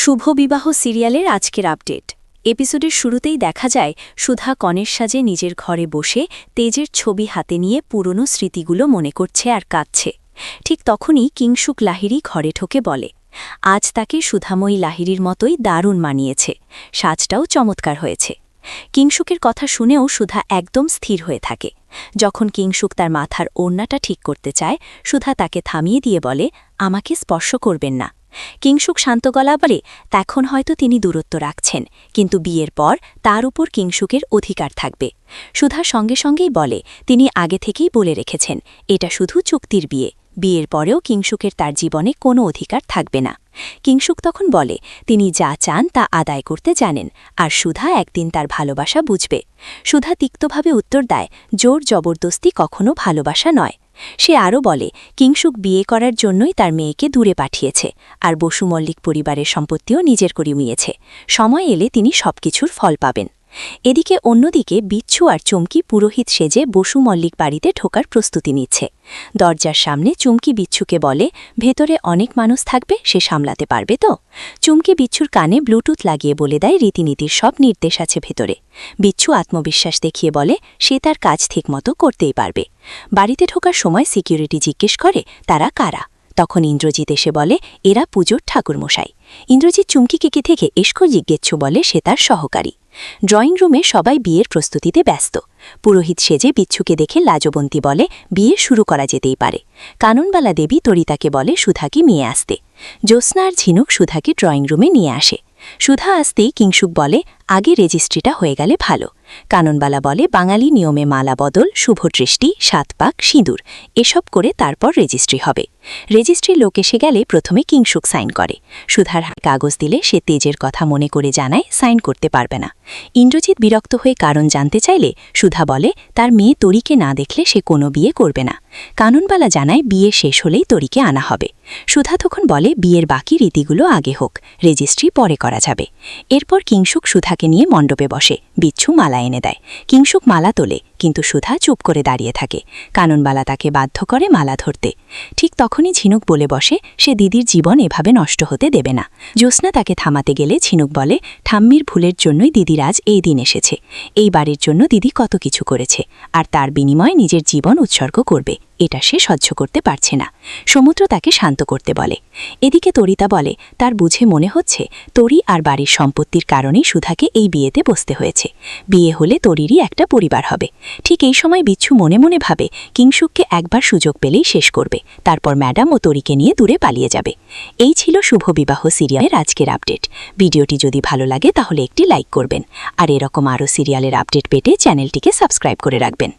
শুভ বিবাহ সিরিয়ালের আজকের আপডেট। এপিসোডের শুরুতেই দেখা যায়, সুধা কনের সাজে নিজের ঘরে বসে তেজের ছবি হাতে নিয়ে পুরনো স্মৃতিগুলো মনে করছে আর কাঁদছে। ঠিক তখনই কিংসুক লাহিরি ঘরে ঠকে বলে, আজ তাকে সুধাময়ী লাহিরির মতোই দারুণ মানিয়েছে। সাজটাও চমৎকার হয়েছে। কিংসুকের কথা শুনেও সুধা একদম স্থির হয়ে থাকে। যখন কিংসুক তার মাথার ওড়নাটা ঠিক করতে চায়, সুধা তাকে থামিয়ে দিয়ে বলে, আমাকে স্পর্শ করবেন না। কিংসুক শান্ত গলা বলে, তখন হয়তো তিনি দূরত্ব রাখছেন, কিন্তু বিয়ের পর তার উপর কিংসুকের অধিকার থাকবে। সুধা সঙ্গে সঙ্গেই বলে, তিনি আগে থেকেই বলে রেখেছেন, এটা শুধু চুক্তির বিয়ে। বিয়ের পরেও কিংসুকের তার জীবনে কোনো অধিকার থাকবে না। কিংসুক তখন বলে, তিনি যা চান তা আদায় করতে জানেন, আর সুধা একদিন তার ভালোবাসা বুঝবে। সুধা তিক্তভাবে উত্তর দেয়, জোর জবরদস্তি কখনো ভালোবাসা নয়। সে আরও বলে কিংসুক বিয়ে করার জন্যই তার মেয়েকে দূরে পাঠিয়েছে, আর বসু মল্লিক পরিবারের সম্পত্তিও নিজের করে নিয়েছে। সময় এলে তিনি সবকিছুর ফল পাবেন। এদিকে অন্যদিকে বিচ্ছু আর চুমকি পুরোহিত সেজে বসু মল্লিক বাড়িতে ঢোকার প্রস্তুতি নিচ্ছে। দরজার সামনে চুমকি বিচ্ছুকে বলে, ভেতরে অনেক মানুষ থাকবে, সে সামলাতে পারবে তো? চুমকি বিচ্ছুর কানে ব্লুটুথ লাগিয়ে বলে দেয়, রীতিনীতির সব নির্দেশ আছে ভেতরে। বিচ্ছু আত্মবিশ্বাস দেখিয়ে বলে, সে তার কাজ ঠিকমতো করতেই পারবে। বাড়িতে ঢোকার সময় সিকিউরিটি জিজ্ঞেস করে, তারা কারা? তখন ইন্দ্রজিৎ এসে বলে, এরা পুজোর ঠাকুরমশাই। ইন্দ্রজিৎ চুমকিকে থেকে এসকো জিজ্ঞেচ্ছ বলে, সে তার সহকারী। ড্রয়িং রুমে সবাই বিয়ের প্রস্তুতিতে ব্যস্ত। পুরোহিত সেজে বিচ্ছুকে দেখে লাজবন্তী বলে, বিয়ে শুরু করা যেতেই পারে। কাননবালা দেবী তরিতাকে বলে, সুধাকে নিয়ে আসতে। জ্যোৎস্না আর ঝিনুক সুধাকে ড্রয়িং রুমে নিয়ে আসে। সুধা আসতেই কিংসুক বলে, আগে রেজিস্ট্রিটা হয়ে গেলে ভালো। কাননবালা বলে, বাঙালি নিয়মে মালা বদল, শুভদৃষ্টি, সাত পাক, সিঁদুর, এসব করে তারপর রেজিস্ট্রি হবে। রেজিস্ট্রি লোক এসে গেলে প্রথমে কিংসুক সাইন করে। সুধার কাগজ দিলে সে তেজের কথা মনে করে জানায় সাইন করতে পারবে না। ইন্দ্রজিৎ বিরক্ত হয়ে কারণ জানতে চাইলে সুধা বলে, তার মেয়ে তরিকে না দেখলে সে কোনো বিয়ে করবে না। কাননবালা জানায়, বিয়ে শেষ হলেই তরিকে আনা হবে। সুধা তখন বলে, বিয়ের বাকি রীতিগুলো আগে হোক, রেজিস্ট্রি পরে করা যাবে। এরপর কিংসুক সুধাকে নিয়ে মণ্ডপে বসে, বিচ্ছু মালা এনে দেয়। কিংসুক মালা তোলে, কিন্তু সুধা চুপ করে দাঁড়িয়ে থাকে। কাননবালা তাকে বাধ্য করে মালা ধরতে। ঠিক তখনই ঝিনুক বলে বসে, সে দিদির জীবন এভাবে নষ্ট হতে দেবে না। জ্যোৎস্না তাকে থামাতে গেলে ঝিনুক বলে, ঠাম্মির ভুলের জন্যই দিদির আজ এই দিন এসেছে। এই বাড়ির জন্য দিদি কত কিছু করেছে, আর তার বিনিময়ে নিজের জীবন উৎসর্গ করবে। এটা সে সহ্য করতে পারছে না। সমুদ্র তাকে শান্ত করতে বলে। এদিকে তরিতা বলে, তার বুঝে মনে হচ্ছে তরি আর বাড়ির সম্পত্তির কারণেই সুধাকে এই বিয়েতে বসতে হয়েছে। বিয়ে হলে তরিরই একটা পরিবার হবে। ঠিক এই সময় বিচ্ছু মনে মনে ভাবে কিংসুককে একবার সুযোগ পেলেই শেষ করবে। তারপর ম্যাডাম ও তরিকে নিয়ে দূরে পালিয়ে যাবে। এই ছিল শুভ বিবাহ সিরিয়ালের আজকের আপডেট। ভিডিওটি যদি ভালো লাগে তাহলে একটি লাইক করবেন। আর এরকম আরও সিরিয়ালের আপডেট পেতে চ্যানেলটিকে সাবস্ক্রাইব করে রাখবেন।